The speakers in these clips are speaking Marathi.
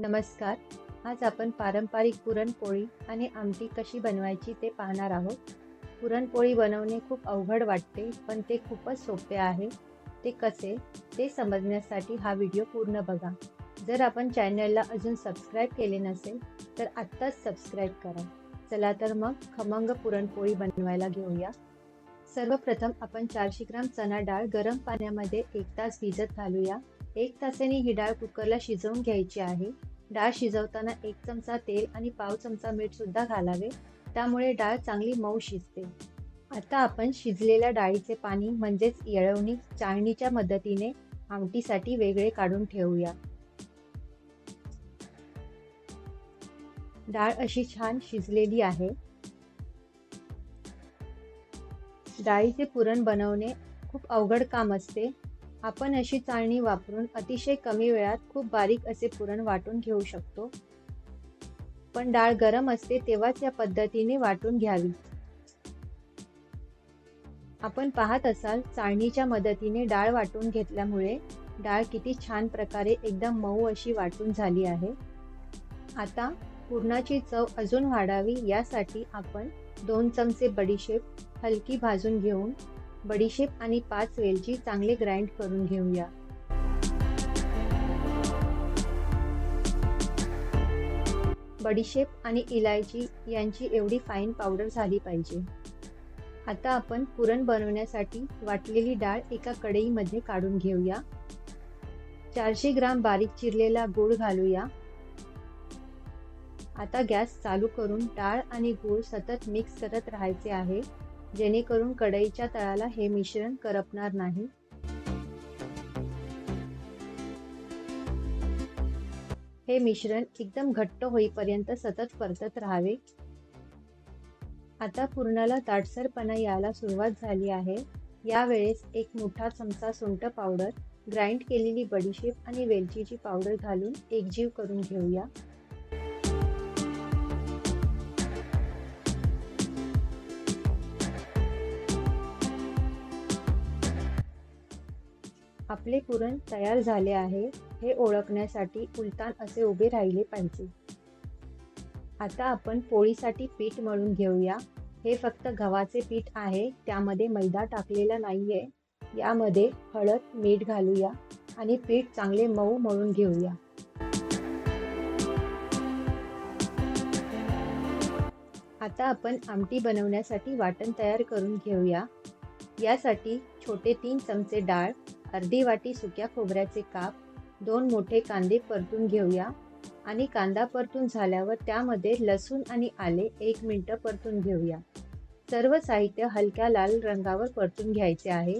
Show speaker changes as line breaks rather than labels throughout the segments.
नमस्कार. आज आपण पारंपरिक पुरणपोळी आणि आमटी कशी बनवायची ते पाहणार आहोत. पुरणपोळी बनवणे खूप अवघड वाटते पण ते खूपच सोपे आहे. ते कसे ते समजण्यासाठी हा व्हिडिओ पूर्ण बघा. जर आपण चॅनलला अजून सबस्क्राईब केले नसेल तर आत्ताच सबस्क्राईब करा. चला तर मग खमंग पुरणपोळी बनवायला घेऊया. सर्वप्रथम आपण चारशे ग्राम चणा डाळ गरम पाण्यामध्ये एक तास भिजत घालूया. एक तासाने ही डाळ कुकरला शिजवून घ्यायची आहे. डाळ शिजवताना एक चमचा तेल आणि पाव चमचा मीठ सुद्धा घालावे त्यामुळे डाळ चांगली मऊ शिजते. आता आपण शिजलेल्या डाळीचे पाणी म्हणजेच येळवणी चाळणीच्या मदतीने आमटीसाठी वेगळे काढून ठेवूया. डाळ अशी छान शिजलेली आहे. डाळीचे पुरण बनवणे खूप अवघड काम असते. आपण अशी चाळणी वापरून अतिशय कमी वेळात खूप बारीक असे पुरण वाटून घेऊ शकतो. पण डाळ गरम असते तेव्हाच या पद्धतीने वाटून घ्यावी. आपण पाहत असाल चाळणीच्या मदतीने डाळ वाटून घेतल्यामुळे डाळ किती छान प्रकारे एकदम मऊ अशी वाटून झाली आहे. आता पुरणाची चव अजून वाढावी यासाठी आपण दोन चमचे बडीशेप हलकी भाजून घेऊन बडीशेप आणि पाच वेलची चांगले ग्राइंड करून घेऊया. बडीशेप आणि इलायची यांची एवढी फाईन पावडर झाली पाहिजे. आता आपण पुरण बनवण्यासाठी वाटलेली डाळ एका कढईमध्ये काढून घेऊया. चारशे ग्राम बारीक चिरलेला गूळ घालूया. आता गॅस चालू करून डाळ आणि गूळ सतत मिक्स करत राहायचे आहे. जेणेकरून कढईच्या तळाला हे मिश्रण करपणार नाही. हे मिश्रण एकदम घट्ट होईपर्यंत सतत परतत राहावे. आता पूर्णाला दाटसरपणा यायला सुरुवात झाली आहे. यावेळेस एक मोठा चमचा सुंठ पावडर ग्राइंड केलेली बडीशेप आणि वेलचीची पावडर घालून एकजीव करून घेऊया. आपले पुरण तयार झाले आहे हे ओळखण्यासाठी उलटान असे उभे राहिले पाहिजे. आता आपण पोळीसाठी पीठ मळून घेऊया. हे फक्त गव्हाचे पीठ आहे त्यामध्ये मैदा टाकलेला नाही आहे यामध्ये हळद मीठ घालूया आणि पीठ चांगले मऊ मळून घेऊया. आता आपण आमटी बनवण्यासाठी वाटण तयार करून घेऊया. यासाठी छोटे तीन चमचे डाळ अर्धी वाटी सुक्या खोबऱ्याचे काप दोन मोठे कांदे परतून घेऊया. आणि कांदा परतून झाल्यावर त्यामध्ये लसूण आणि आले एक मिनटं परतून घेऊया. सर्व साहित्य हलक्या लाल रंगावर परतून घ्यायचे आहे.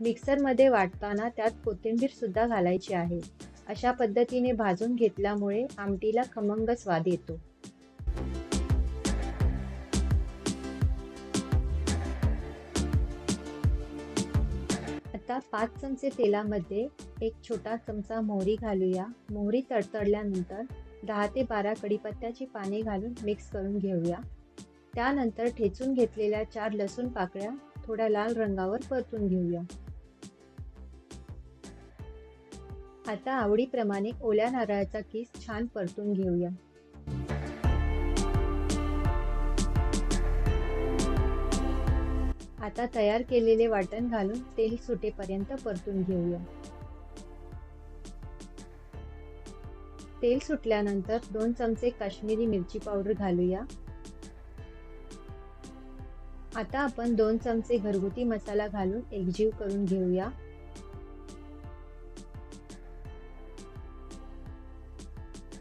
मिक्सरमध्ये वाटताना त्यात कोथिंबीरसुद्धा घालायची आहे. अशा पद्धतीने भाजून घेतल्यामुळे आमटीला खमंग स्वाद येतो. आता पाच चमचे तेलामध्ये एक छोटा चमचा मोहरी घालूया. मोहरी तडतडल्यानंतर दहा ते बारा कडीपत्त्याची पाने घालून मिक्स करून घेऊया. त्यानंतर ठेचून घेतलेल्या चार लसूण पाकळ्या थोड्या लाल रंगावर परतून घेऊया. आता आवडीप्रमाणे ओल्या नारळाचा किस छान परतून घेऊया. आता तयार केलेले वाटण घालून तेल सुटेपर्यंत परतून घेऊया. तेल सुटल्यानंतर दोन चमचे काश्मीरी मिरची पावडर घालूया. आता आपण दोन चमचे घरगुती मसाला घालून एकजीव करून घेऊया.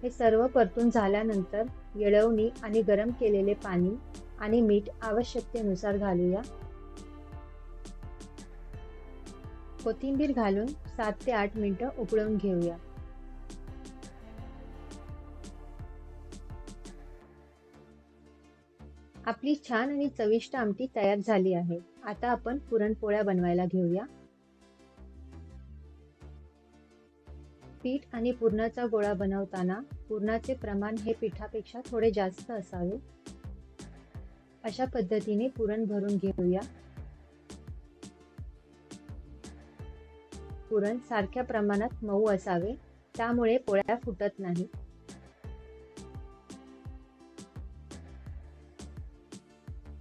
हे सर्व परतून झाल्यानंतर येळवणी आणि गरम केलेले पाणी आणि मीठ आवश्यकतेनुसार घालूया. कोथिंबीर घालून सात ते आठ मिनिटं उकळून घेऊया. आपली छान आणि चविष्ट आमटी तयार झाली आहे. आता आपण पुरणपोळ्या बनवायला घेऊया. पीठ आणि पुरणाचा गोळा बनवताना पुरणाचे प्रमाण हे पिठापेक्षा थोडे जास्त असावे. अशा पद्धतीने पुरण भरून घेऊया. पुरण सारख्या प्रमाणात मऊ असावे त्यामुळे पोळ्या फुटत नाही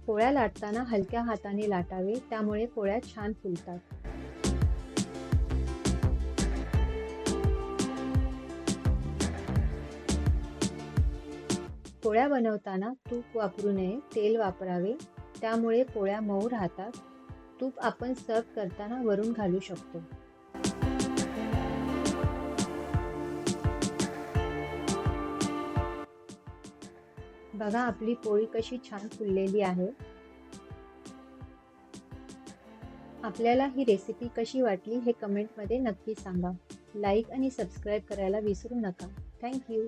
पोळ्या लाटताना हलक्या हाताने लाटावे त्यामुळे पोळ्या छान फुलतात. पोळ्या बनवताना तूप वापरू नये तेल वापरावे त्यामुळे पोळ्या मऊ राहतात. तूप आपण सर्व करताना वरून घालू शकतो. बघा आपली पोळी कशी छान फुललेली आहे. आपल्याला ही रेसिपी कशी वाटली हे कमेंटमध्ये नक्की सांगा. लाईक आणि सबस्क्राईब करायला विसरू नका. थँक्यू